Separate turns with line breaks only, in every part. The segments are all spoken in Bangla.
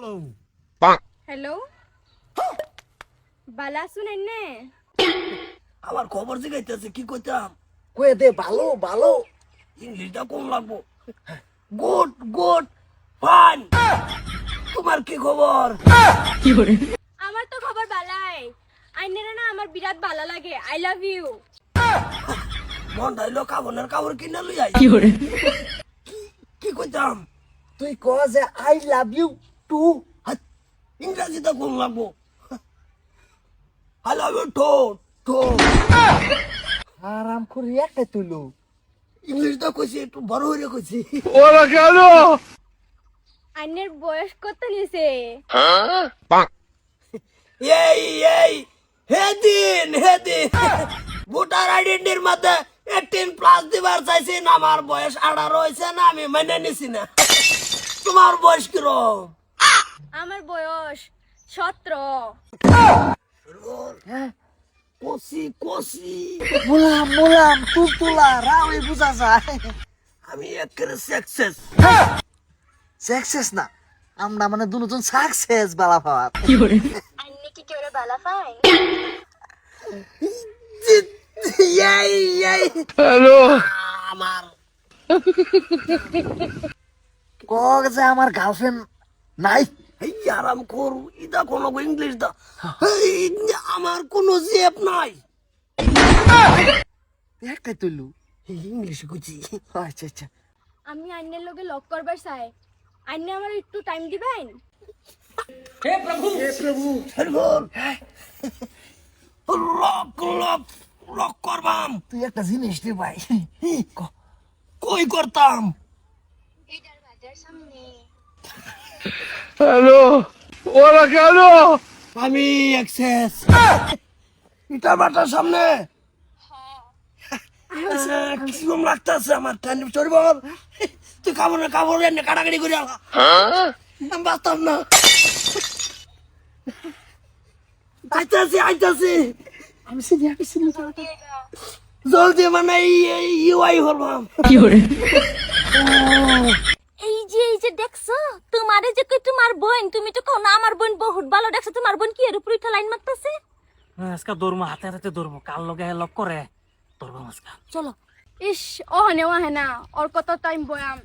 হ্যালো
হ্যালো বালা শুনেন নে
আমার খবর জিগাইতেছে কি কইতাম?
কয়ে দে ভালো ভালো।
ইংলিশটা কম লাগবো। Good good fine. তোমার কি খবর?
আমার তো খবর বালাই। আইনেরা না আমার বিরাট ভালো লাগে। আই লাভ ইউ
মন ধাইলো কাবনের কাপড় কিনে লই আই কি কইতাম?
তুই ক যে আই লাভ ইউ টু
হাত, ইংরাজিটা কম লাগবো আই লাভ ইউ ঠো ঠো
আরাম করে একটা তুলো
ইংলিশটা কইছি একটু বড় হইরে কইছি
আইনের বয়স কত নিছে
এই এই হেদিন হেদিন ভোটার আইডেন্টির মধ্যে এইটিন প্লাস দিবার চাইছেন আমার বয়স আঠারো হয়েছে না আমি মেনে নিছি না তোমার বয়স কিরম
আমার বয়স সতেরো।
হ্যাঁ?
কষি কষি।
মুলাম মুলাম তুলতুলা রাওই বুঝা যায়।
আমি একেবারে সাকসেস
সাকসেস না আমরা মানে দুজন সাকসেস বালা পাওয়ার।
আইনে কি কেউ বালা পায়?
এই এই। হ্যালো। আমার।
ক যে আমার গার্লফ্রেন্ড নাই।
এই আরাম করু ইদা কোনো ইংলিশ দা। এই, আমার কোনো জেব নাই।
একটা তুলু
ইংলিশ বুঝি
আচ্ছা আচ্ছা।
আমি আইনের লগে লক করবার চাই। আইনে আমার একটু টাইম দিবেন?
হরিবল লক লক লক করবাম।
তুই একটা জিনিস দি ভাই। ক-
কই করতাম?
এটার বাজার সামনে।
আমি এক্সেস ইটা বাটার সামনে। কিরম লাগতেছে আমার? ঠান্ডি চড়ি বল তুই কাপড় কাপড় এনে কাটাকাটি করে আলা আমি বাঁচতাম না। আইতাছি আইতাছি।
আমি চিনি আমি চিনি
জলদি মানে ইউআই
এই যে এই যে দেখছ? তোমারে যে কই তোমার বোন তুমি তো কও না আমার বোন বহুত ভালো। দেখছ তোমার বোন কি এর উপরে উঠা লাইন মারতাছে?
আজকে দৌড়বো হাতে হাতে দৌড়বো কার লগে লক করে? দৌড়বো আজকে।
চলো। ইস ও হনে ও হেনা ওর কত টাইম বয়াম।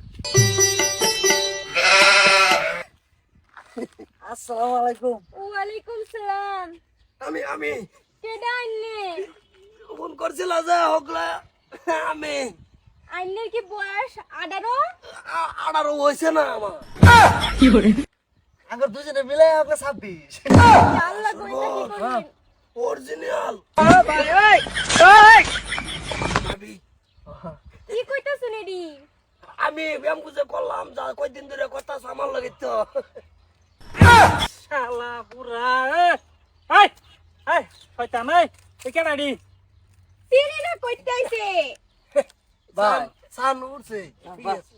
আসসালামু আলাইকুম।
ওয়ালাইকুম সালাম।
আমি আমি।
কেডা আইনে
ফোন করছিল যে হকলা আমি।
আইনের কি বয়স? আঠারো?
আঠারো হয়েছে না আমার।
আঙ্গুর দুজনে মিলে ওকে ছাব্বিশ।
আল্লাহ না কি করবেন?
অরিজিনাল ভাবি
কি কইতা শুনে
আমি ব্যায়াম খুঁজে করলাম যা কয়দিন ধরে কথা আমার লাগে তো।
শালা পুরা এই এই শয়তান এই এই কেডা দি
চিনি না কইতাইছে।
ভাই।
সান উঠছে।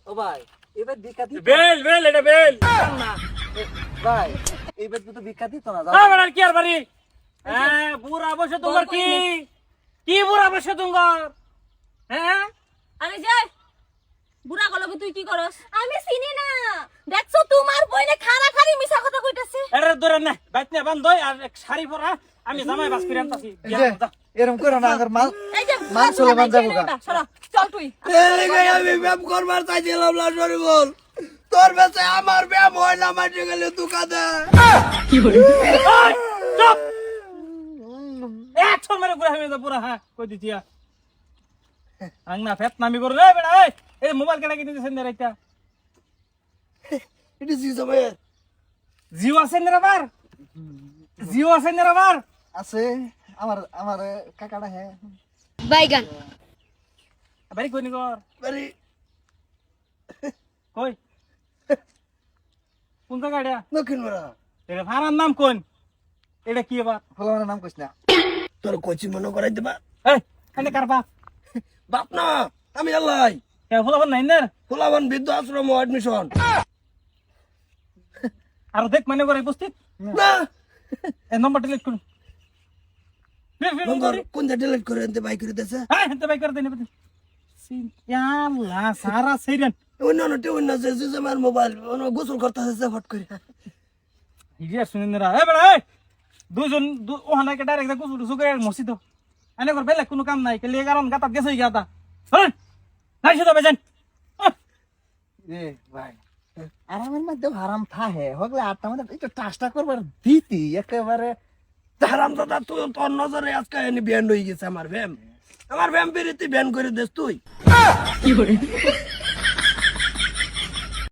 ও ভাই এবার ভিক্ষা দি
বেল বেল এটা বেল।
ভাই এবার তো ভিক্ষা দিত না
হ্যাঁ বেড়ার কি আর বাড়ি? হ্যাঁ বুড়া বসে তোমার কি? কি বুড়া বসে তোমার? হ্যাঁ?
আরে যাই। বুড়া গলকে তুই কি করস? আমি চিনি না। দেখছ তোমার বইনে খারা খারি কইতাছে
এরে না বাইত না বান্ধ আর এক শাড়ি পরা আমি জামাই বাস করে আনতাছি।
এরকম করে না আঙ্গুর মাল
এই
চলে মান যাব
চল তুই।
আমি ব্যায়াম করবার চাইছিলাম না সরি তোর বেঁচে আমার ব্যায়াম হয় না মাঠে গেলে দোকানে
চুপ। এক মেরে পুরা হয়ে পুরা হ্যাঁ কই দিতিয়া আং ফেত নামি করে রে বেড়া এই এই মোবাইল কেনা কিনে দিছেন রে এটা
এটা জি সময়
জিও আছে না আবার? জিও আছে না আবার?
আছে আমার আমার কাকাটা হ্যাঁ
বাইগান।
বাড়ি কই নি কর
বাড়ি।
কই? কোন জায়গা এটা?
দক্ষিণ বেড়া
এটা ভাড়ার নাম কোন? এটা কি এবার
ফলানোর নাম কইস না।
তোর কোচি মনে করাই দিবা।
এই এনে কার বাপ?
বাপ না আমি আল্লাহ
এ ফুলাবার নাই না?
ফুলাবান বৃদ্ধ আশ্রম এডমিশন
আর দেখ মানে করে উপস্থিত।
না।
এই নম্বর ডিলিট করুন
ডিলিট করে? এনতে বাই করে দেছে
হ্যাঁ বাই করে দেন সারা সেইরেন
অন্য অন্য অন্য যে যে আমার মোবাইল গোসল করতেছে ফট করে।
ইডিয়া শুনিন্দরা এ বেড়া এই দুজন দু- ওখানে কে ডাইরেক্ট কুসু টুসু মসজিদ। এনে কর বেলেগ কোনো কাম নাই। কেলে কারণ গাতাত গেছে গাতা। হ্যাঁ নাই শুধু বেজেন।
এ ভাই। আরামের মধ্যে আরাম থাহে হগলে আটটা মধ্যে একটু টাচটা করবার দিতি একেবারে।
হারাম দাদা তুই তোর নজরে আজকে এনে ব্যান্ড হয়ে গেছে আমার ভ্যাম আমার ভ্যাম বেরিতে ব্যান করে দেশ তুই।